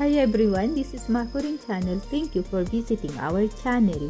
Hi everyone, this is Makurin channel. Thank you for visiting our channel.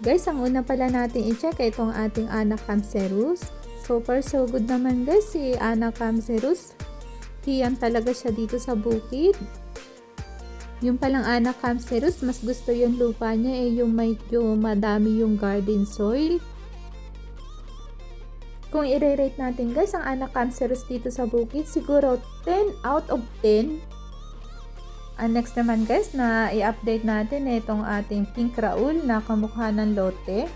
Guys, ang una pala natin i-check itong ating anak Camcerus. So far so good naman guys si anak Camcerus. Hiyang talaga siya dito sa bukid. Yung palang anak Camcerus, mas gusto yung lupa niya eh yung medyo madami yung garden soil. Kung i-rate natin guys, ang anak Camcerus dito sa bukid, siguro 10 out of 10. Ang next naman guys na i-update natin itong ating pink raul na kamukha ng lote.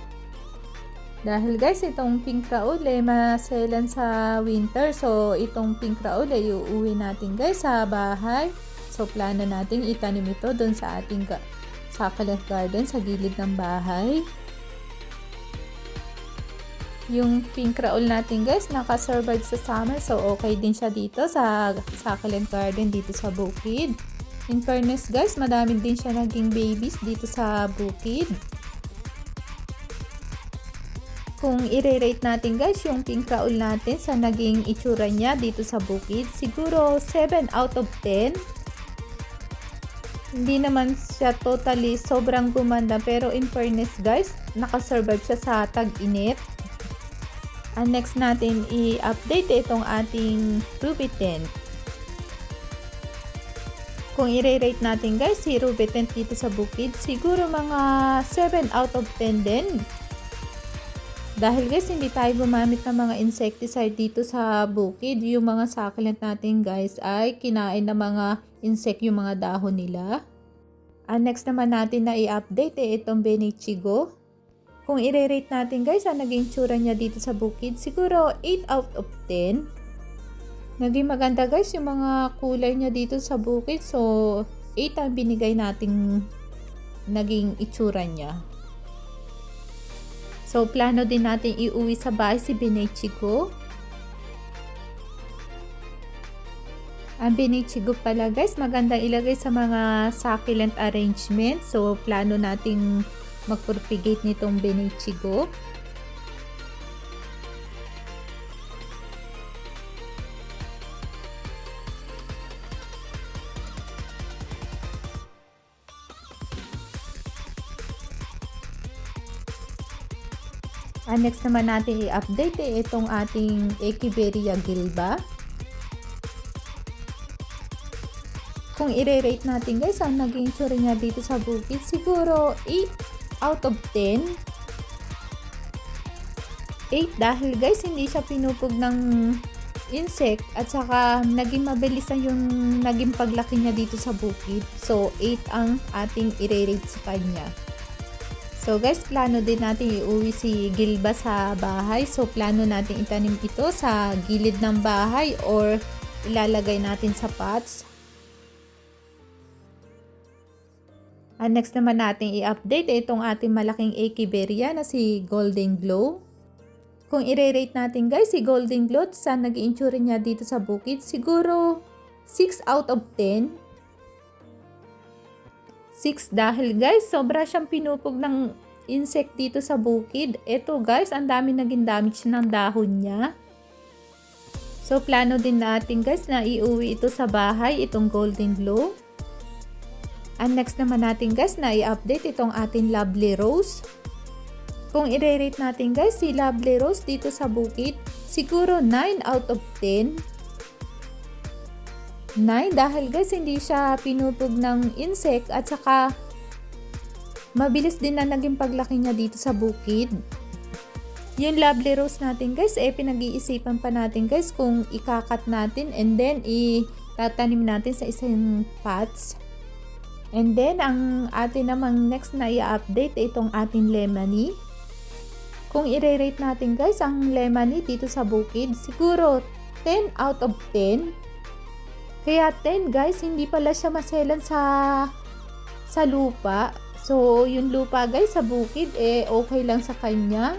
Dahil guys, itong pink raul eh, maselan sa winter. So, itong pink raul eh, iuwi natin guys sa bahay. So, plano natin itanim ito doon sa ating succulent garden sa gilid ng bahay. Yung pink raul natin guys, nakasurvive sa summer. So, okay din siya dito sa succulent garden dito sa bukid. In fairness guys, madami din siya naging babies dito sa bukid. Kung i-rate natin guys, yung pink raul natin sa naging itsura niya dito sa bukid, siguro 7 out of 10. Hindi naman siya totally sobrang gumanda pero in fairness guys, nakasurvive siya sa tag-init. Ang next natin i-update itong ating Ruby tent. Kung i-rate natin guys, si Ruby tent dito sa bukid, siguro mga 7 out of 10 din. Dahil guys, hindi tayo gumamit ng mga insecticide dito sa bukid. Yung mga succulent natin guys ay kinain ng mga insect yung mga dahon nila. Ang next naman natin na i-update eh itong Benichigo. Kung i-rate natin guys, ang naging tsura niya dito sa bukid, siguro 8 out of 10. Naging maganda guys yung mga kulay niya dito sa bukid. So, 8 ang binigay nating naging itsura niya. So, plano din natin iuwi sa bahay si Benichigo. Ang Benichigo pala guys, maganda ilagay sa mga succulent arrangement. So, plano nating mag-propagate nitong Benichigo. Ang next naman natin i-update eh, itong ating Echeveria gilba. Kung i-rate natin guys, ang naging tsura niya dito sa bukid, siguro 8 out of 10. 8 dahil guys, hindi siya pinupog ng insect at saka naging mabilis na yung naging paglaki niya dito sa bukid. So, 8 ang ating i-rate sa kanya. So guys, plano din natin iuwi si Gilba sa bahay. So plano natin itanim ito sa gilid ng bahay or ilalagay natin sa pots. And next naman natin i-update itong ating malaking Echeveria na si Golden Glow. Kung i-rate natin guys, si Golden Glow sa naging itsura niya dito sa bukid, siguro 6 out of 10. 6 dahil guys, sobra siyang pinupog ng insect dito sa bukid. Ito guys, ang dami naging damage ng dahon niya. So, plano din natin guys na iuwi ito sa bahay, itong golden glow. And next naman natin guys na i-update itong ating lovely rose. Kung i-rate natin guys si lovely rose dito sa bukid, siguro 9 out of 10. 9 dahil guys hindi siya pinupog ng insect at saka mabilis din na naging paglaki niya dito sa bukid. Yung lovely rose natin guys, eh pinag-iisipan pa natin guys kung ikakat natin and then itatanim natin sa isang pots. And then, ang atin namang next na i-update itong ating lemony. Kung i-rate natin guys, ang lemony dito sa bukid, siguro 10 out of 10. Kaya 10 guys, hindi pala siya maselan sa sa lupa. So, yung lupa guys sa bukid, eh okay lang sa kanya.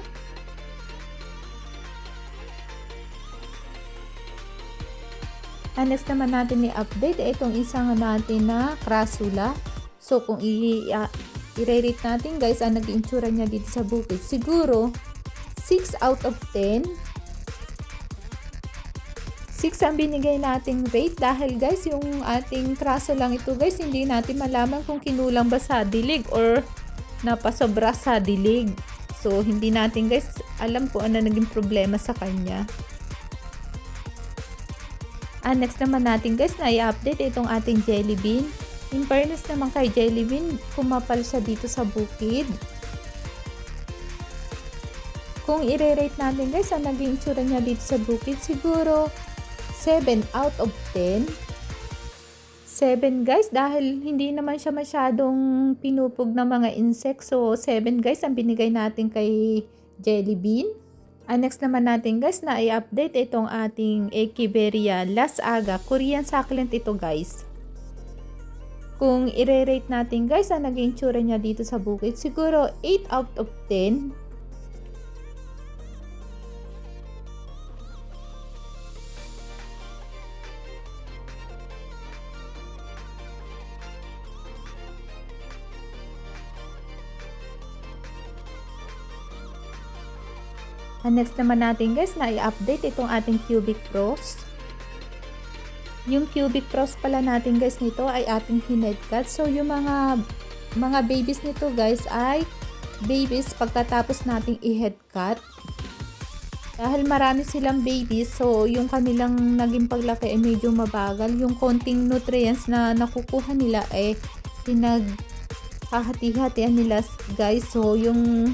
Ang next naman natin i-update, itong isang natin na krasula. So, kung i- i-rate natin guys, ang nag-insura niya dito sa bukid, siguro 6 out of 10. 6 ang binigay nating rate dahil guys yung ating traso lang ito guys hindi natin malaman kung kinulang ba sa dilig or napasobra sa dilig. So hindi natin guys alam kung ano naging problema sa kanya. Ah, next naman natin guys na i-update itong ating jelly bean. In fairness naman kay jelly bean, kumapal siya dito sa bukid. Kung i-rate natin guys, ang naging tsura niya dito sa bukid, siguro 7 out of 10. 7 guys, dahil hindi naman siya masyadong pinupog ng mga insects. So, 7 guys ang binigay natin kay jelly bean. Ah, next naman natin guys na i-update itong ating Echeveria Las Aga. Korean succulent ito guys. Kung i-rate natin guys, ang naging tsura niya dito sa bukid, siguro 8 out of 10. Ang next naman natin guys na i-update itong ating cubic pros. Yung cubic pros pala natin guys nito ay ating hined cut. So yung mga mga babies nito guys ay babies pagkatapos nating i-head cut. Dahil marami silang babies, so yung kanilang naging paglaki ay medyo mabagal. Yung konting nutrients na nakukuha nila ay pinag hahati-hatian nila guys. So yung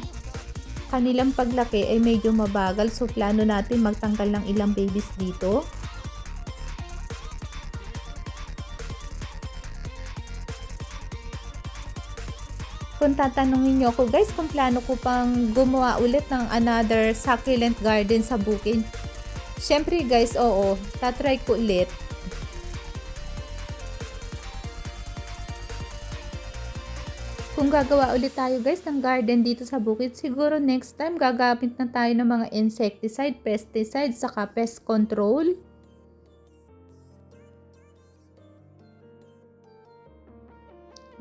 kanilang paglaki ay medyo mabagal. So, plano natin magtanggal ng ilang babies dito. Kung tatanungin nyo ako guys, kung plano ko pang gumawa ulit ng another succulent garden sa bukid. Siyempre guys, oo, tatry ko ulit. Kung gagawa ulit tayo guys ng garden dito sa bukid, siguro next time gagamit na tayo ng mga insecticide, pesticide, saka pest control.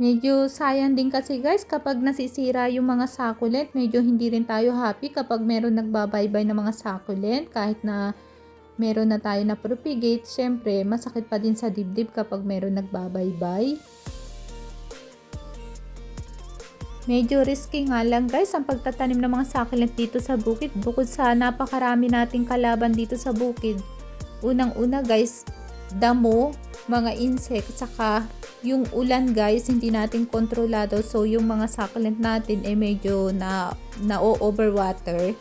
Medyo sayang din kasi guys kapag nasisira yung mga succulent, medyo hindi rin tayo happy kapag meron nagbabaybay ng mga succulent kahit na meron na tayo na propagate, syempre masakit pa din sa dibdib kapag meron nagbabaybay. Medyo risky nga lang guys ang pagtatanim ng mga succulent dito sa bukid bukod sa napakarami nating kalaban dito sa bukid. Unang-una guys, damo, mga insect, saka yung ulan guys hindi natin kontrolado so yung mga succulent natin ay medyo na na-overwater.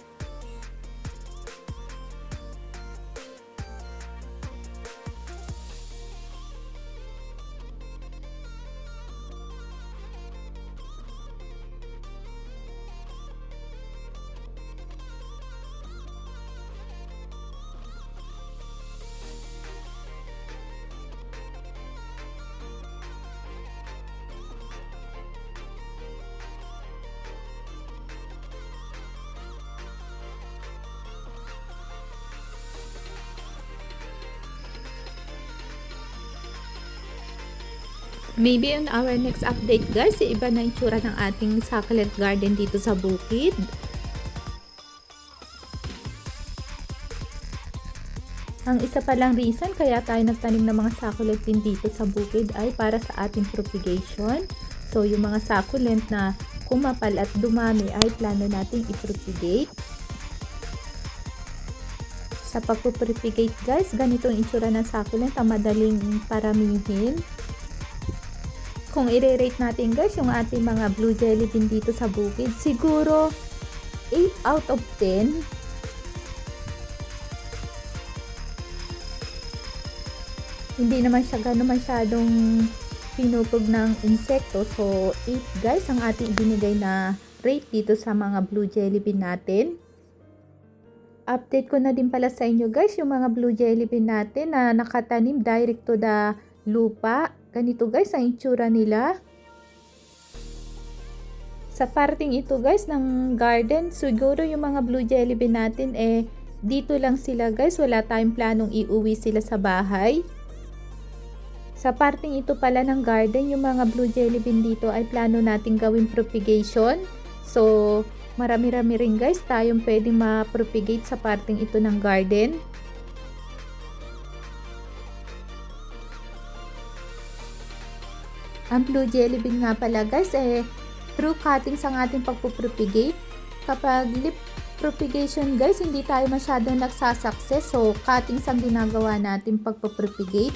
Maybe on our next update guys, iba na yung tsura ng ating succulent garden dito sa bukid. Ang isa palang reason kaya tayo nagtanim ng mga succulent din dito sa bukid ay para sa ating propagation. So yung mga succulent na kumapal at dumami ay plano nating i-propagate. Sa pagpupropagate guys, ganito ang itsura ng succulent ang madaling paramihin kung i-rate natin guys yung ating mga blue jelly bean dito sa bukid, siguro 8 out of 10. Hindi naman siya gano'n masyadong pinupog ng insekto. So, 8 guys ang ating binigay na rate dito sa mga blue jelly bean natin. Update ko na din pala sa inyo guys yung mga blue jelly bean natin na nakatanim direct to the lupa. Ganito guys ang itsura nila. Sa parting ito guys ng garden, siguro yung mga blue jelly bean natin eh dito lang sila guys. Wala tayong planong iuwi sila sa bahay. Sa parting ito pala ng garden, yung mga blue jelly bean dito ay plano nating gawin propagation. So, marami-rami rin guys tayong pwedeng ma-propagate sa parting ito ng garden. Ang blue jelly bean nga pala guys eh through cuttings ang ating pagpupropagate. Kapag lip propagation guys, hindi tayo masyadong nagsasucess. So, cuttings ang ginagawa natin pagpupropagate.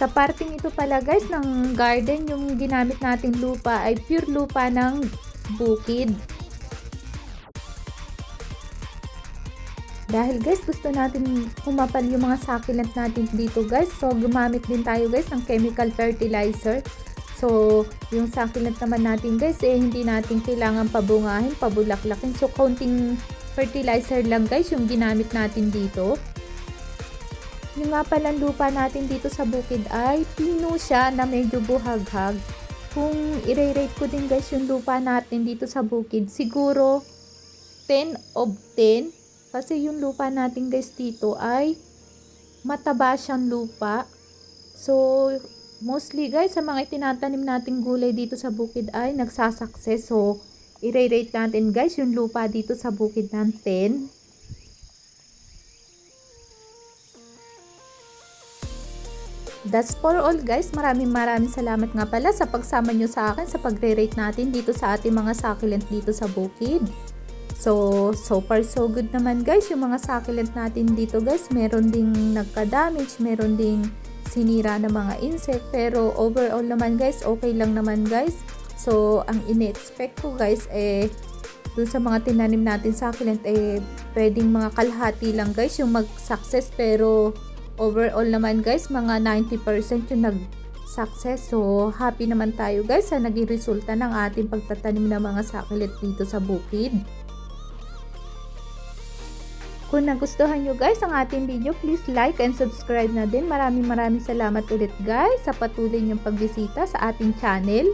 Sa parting ito pala guys ng garden, yung ginamit nating lupa ay pure lupa ng bukid. Dahil guys, gusto natin kumapal yung mga succulent natin dito guys. So, gumamit din tayo guys ng chemical fertilizer. So, yung succulent naman natin guys, eh, hindi natin kailangan pabungahin, pabulaklakin. So, counting fertilizer lang guys yung ginamit natin dito. Yung nga palang lupa natin dito sa bukid ay pino siya na medyo buhaghag. Kung i-rate ko din guys yung lupa natin dito sa bukid, siguro 10 of 10. Kasi yung lupa natin guys dito ay mataba siyang lupa. So, mostly guys, sa mga itinatanim nating gulay dito sa bukid ay nagsasucess. So, i-rate natin guys yung lupa dito sa bukid 10. That's for all guys. Maraming maraming salamat nga pala sa pagsama nyo sa akin sa pagre-rate natin dito sa ating mga succulent dito sa bukid. So, so far so good naman guys yung mga succulent natin dito guys. Meron ding nagka-damage, meron ding sinira ng mga insect. Pero overall naman guys, okay lang naman guys. So, ang ini-expect ko guys eh dun sa mga tinanim natin succulent eh pwedeng mga kalahati lang guys yung mag-success pero overall naman guys, mga 90% yung nag-success. So, happy naman tayo guys sa naging resulta ng ating pagtatanim ng mga succulent dito sa bukid. Kung nagustuhan nyo guys ang ating video, please like and subscribe na din. Maraming maraming salamat ulit guys sa patuloy nyong pagbisita sa ating channel.